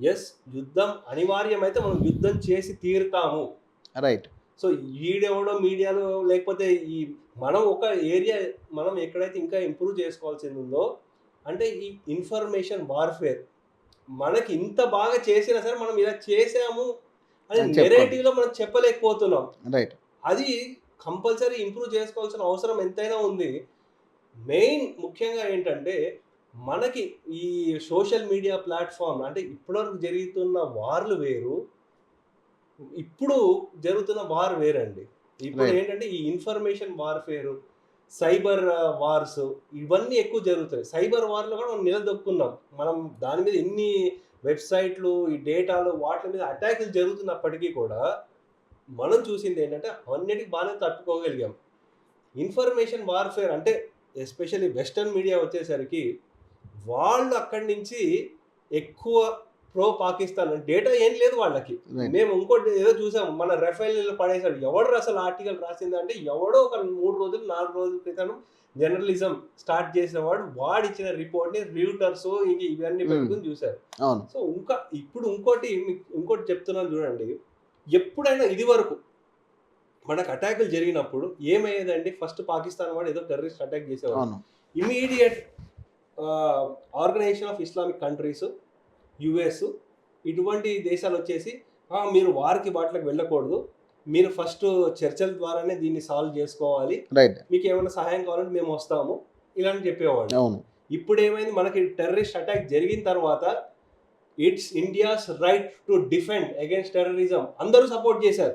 Yes యుద్ధం అనివార్యమైతే మనం యుద్ధం చేసి తీరుతాము. రైట్ సో ఈడెవడో మీడియాలో లేకపోతే ఈ మనం ఒక ఏరియా మనం ఎక్కడైతే ఇంకా ఇంప్రూవ్ చేసుకోవాల్సింది ఉందో అంటే ఈ ఇన్ఫర్మేషన్ వార్ఫేర్. మనకి ఇంత బాగా చేసినా సరే మనం ఇలా చేసాము అని అని చెప్పాలి. నెరేటివ్లో మనం చెప్పలేకపోతున్నాం. రైట్ అది కంపల్సరీ ఇంప్రూవ్ చేసుకోవాల్సిన అవసరం ఎంతైనా ఉంది. మెయిన్ ముఖ్యంగా ఏంటంటే మనకి ఈ సోషల్ మీడియా ప్లాట్ఫామ్ అంటే ఇప్పటివరకు జరుగుతున్న వార్లు వేరు. ఇప్పుడు జరుగుతున్న వార్ వేరండి. ఇప్పుడు. ఏంటంటే ఈ ఇన్ఫర్మేషన్ వార్ఫేర్ సైబర్ వార్స్ ఇవన్నీ ఎక్కువ జరుగుతాయి. సైబర్ వార్లో కూడా మనం నిలదొక్కున్నాం. మనం దాని మీద ఎన్ని వెబ్సైట్లు ఈ డేటాలు వాటి మీద అటాకులు జరుగుతున్నప్పటికీ కూడా మనం చూసింది ఏంటంటే అన్నిటికి బాగానే తట్టుకోగలిగాం. ఇన్ఫర్మేషన్ వార్ఫేర్ అంటే ఎస్పెషల్లీ వెస్టర్న్ మీడియా వచ్చేసరికి వాళ్ళు అక్కడి నుంచి ఎక్కువ ప్రో పాకిస్తాన్ డేటా ఏం లేదు వాళ్ళకి. మేము ఇంకోటి ఏదో చూసాం మన రెఫైల్ పడేశాడు. ఎవడు అసలు ఆర్టికల్ రాసింది అంటే ఎవడో ఒక మూడు రోజులు నాలుగు రోజుల క్రితం జర్నలిజం స్టార్ట్ చేసేవాడు. వాడు ఇచ్చిన రిపోర్ట్ని రివ్యూటర్స్ ఇంక ఇవన్నీ Hmm. పెట్టుకుని చూశారు. సో ఇంకా ఇప్పుడు ఇంకోటి ఇంకోటి చెప్తున్నాను చూడండి. ఎప్పుడైనా ఇది వరకు మనకు అటాకులు జరిగినప్పుడు ఏమయ్యేదండి? ఫస్ట్ పాకిస్తాన్ వాడు ఏదో టెర్రరిస్ట్ అటాక్ చేసేవాడు. Immediate organisation of Islamic countries US ఇటువంటి దేశాలు వచ్చేసి "ఆ, మీరు వారికి వాటికి వెళ్ళకూడదు. మీరు ఫస్ట్ చర్చల ద్వారానే దీన్ని సాల్వ్ చేసుకోవాలి. మీకు ఏమైనా సహాయం కావాలంటే మేము వస్తాము. ఇలాంటి చెప్పేవాళ్ళు. అవును. ఇప్పుడు ఏమైంది? మనకి టెర్రరిస్ట్ అటాక్ జరిగిన తర్వాత it's India's right to defend against terrorism అందరూ సపోర్ట్ చేశారు.